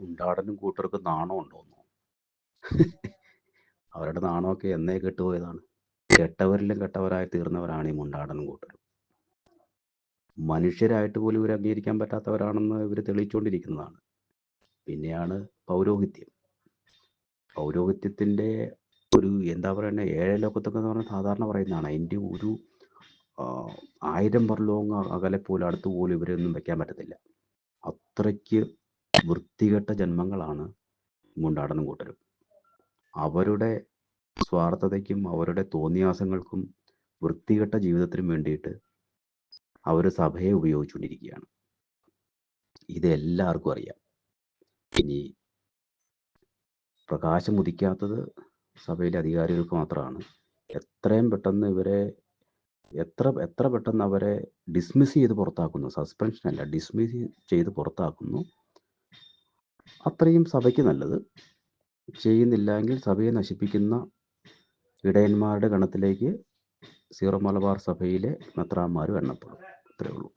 മുണ്ടാടനും കൂട്ടർക്ക് നാണം ഉണ്ടോന്ന്? അവരുടെ നാണമൊക്കെ എന്നേ കെട്ടുപോയതാണ് കെട്ടവരിലും കെട്ടവരായി തീർന്നവരാണ് ഈ മുണ്ടാടനും കൂട്ടരും. മനുഷ്യരായിട്ട് പോലും ഇവർ അംഗീകരിക്കാൻ പറ്റാത്തവരാണെന്ന് ഇവർ തെളിയിച്ചുകൊണ്ടിരിക്കുന്നതാണ് പിന്നെയാണ് പൗരോഹിത്യം. പൗരോഹിത്യത്തിന്റെ ഒരു എന്താ പറയുക ഏഴ് ലോകത്തൊക്കെ എന്ന് പറഞ്ഞാൽ സാധാരണ പറയുന്നതാണ്. അതിന്റെ ഒരു ആയിരം പർലോങ് അകലെ പോലും അടുത്ത് പോലും ഇവരൊന്നും വെക്കാൻ പറ്റത്തില്ല. അത്രയ്ക്ക് വൃത്തികെട്ട ജന്മങ്ങളാണ് മുണ്ടാടനും കൂട്ടരും. അവരുടെ സ്വാർത്ഥതയ്ക്കും അവരുടെ തോന്നിയാസങ്ങൾക്കും വൃത്തികെട്ട ജീവിതത്തിനും വേണ്ടിയിട്ട് അവർ സഭയെ ഉപയോഗിച്ചുകൊണ്ടിരിക്കുകയാണ്. ഇത് എല്ലാവർക്കും അറിയാം. ഇനി പ്രകാശം ഉദിക്കാത്തത് സഭയിലെ അധികാരികൾക്ക് മാത്രമാണ്. എത്രയും പെട്ടെന്ന് ഇവരെ എത്ര എത്ര പെട്ടെന്ന് അവരെ ഡിസ്മിസ് ചെയ്ത് പുറത്താക്കുന്നു. സസ്പെൻഷൻ അല്ല ഡിസ്മിസ് ചെയ്ത് പുറത്താക്കുന്നു. അത്രയും സഭയ്ക്ക് നല്ലത്. ചെയ്യുന്നില്ല എങ്കിൽ സഭയെ നശിപ്പിക്കുന്ന ഇടയന്മാരുടെ ഗണത്തിലേക്ക് സീറോ മലബാർ സഭയിലെ മെത്രാന്മാരും എണ്ണപ്പെടും. അത്രേ ഉള്ളൂ.